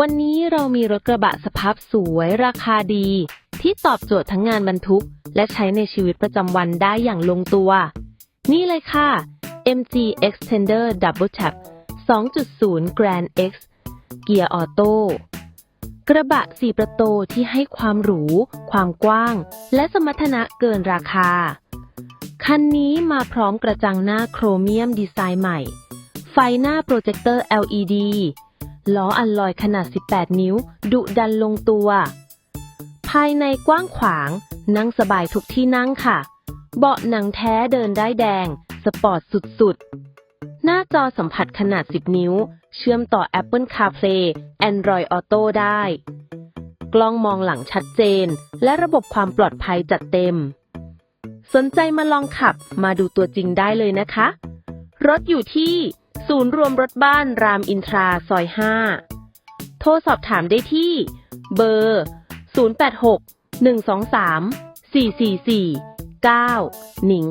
วันนี้เรามีรถกระบะสภาพสวยราคาดี ที่ตอบโจทย์ทั้งงานบรรทุก และใช้ในชีวิตประจำวันได้อย่างลงตัว นี่เลยค่ะ MG Extender Double Tap 2.0 Grand X เกียร์ออโต้กระบะสี่ประตูที่ให้ความหรู ความกว้าง และสมรรถนะเกินราคา คันนี้มาพร้อมกระจังหน้าโครเมียมดีไซน์ใหม่ ไฟหน้าโปรเจคเตอร์ LED ล้ออัลลอยขนาด 18 นิ้ว ดุดันลงตัว ภายในกว้างขวาง นั่งสบายทุกที่นั่งค่ะ เบาะหนังแท้เดินได้แดง สปอร์ตสุดๆ หน้าจอสัมผัสขนาด 10 นิ้ว เชื่อมต่อ Apple CarPlay Android Auto ได้ กล้องมองหลังชัดเจน และระบบความปลอดภัยจัดเต็ม สนใจมาลองขับมาดูตัวจริงได้เลยนะคะ รถอยู่ที่ ศูนย์รวมรถบ้านรามอินทราซอย 5 โทรสอบถามได้ที่ เบอร์ 086 123 444 9 หนิง